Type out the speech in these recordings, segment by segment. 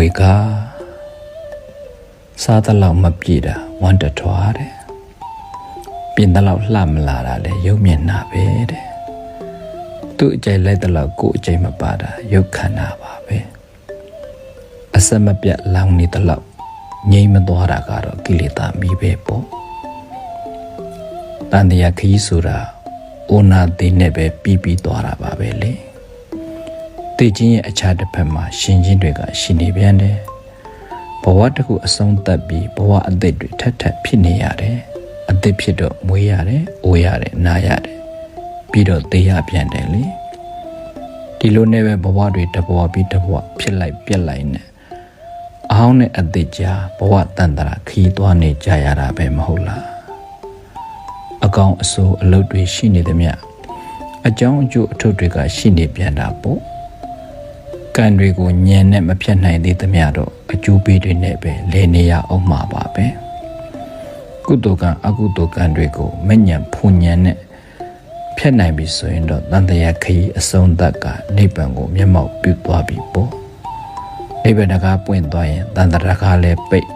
ွေကားစားတလောက်မပြေတာဝမ်းတထွားတဲ့ပြင်တလောက်လှမလာတာလေရုပ်မျက်နှာပဲတဲ့သူ့အကြိုက်လိုက်တလောက်ကိုယ်အကြိုက်မပါတာရုပ်ခန္ဓာပါပဲအစမပြတ်လောင်နေတလောက်ငြိမ်မသွားတာကတော့ကိလေသာမီးပဲပေါ့တန်တရားခရီးဆိုတာအိုနာသေးနဲ့ပဲပြီးပြီးသွားတာပါပဲလေ တေချင်းရဲ့အခြားတစ်ဖက်မှာရှင်ချင်းတွေကရှင်နေပြန်တယ်ဘဝတစ်ခုအဆုံးသတ်ပြီးဘဝအသစ်တွေထပ်ထပ်ဖြစ်နေရတယ်အသစ်ဖြစ်တော့မွေးရတယ်အိုးရတယ်နားရတယ်ပြီးတော့သေရပြန်တယ်လေဒီလိုနဲ့ပဲဘဝတွေတစ်ဘဝပြီးတစ်ဘဝဖြစ်လိုက်ပြက်လိုက်နဲ့အဟောင်းနဲ့အသစ်ကြားဘဝတန်တရာခီးသွားနေကြရတာပဲမဟုတ်လားအကောင်အဆိုးအလုပ်တွေရှိနေသည်မြအကြောင်းအကျိုးအထုပ်တွေကရှိနေပြန်တာပေါ့ ကံတွေကိုညံနဲ့မဖြတ်နိုင်သေးသမျှတော့အကျိုးပေးတွေနဲ့ပဲလဲနေရအောင်မှာပါပဲကုသိုလ်ကံအကုသိုလ်ကံတွေကိုမညံဖူညံနဲ့ဖြတ်နိုင်ပြီဆိုရင်တော့တန်တရာခရီးအဆုံးသတ်ကနိဗ္ဗာန်ကိုမျက်မှောက်ပြုသွားပြီပေါ့နိဗ္ဗာန်တကားပွင့်သွားရင်တန်တရာကားလည်းပိတ်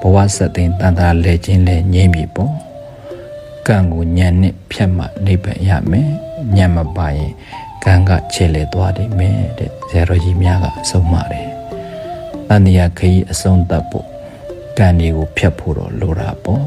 ဘဝဆက်သိမ်းတန်တရာလဲခြင်းလည်းငြိမ့်ပြီပေါ့ကံကိုညံနဲ့ဖြတ်မှနိဗ္ဗာန်ရမယ်ညံမပါရင် ကံကခြေလေသွားတယ်မယ်တဲ့ဇေရောကြီးများကအဆုံးမတယ်တန်တရာခရီးအဆုံးသတ်ဖို့ကံတွေကိုဖြတ်ဖို့တော့လိုတာပေါ့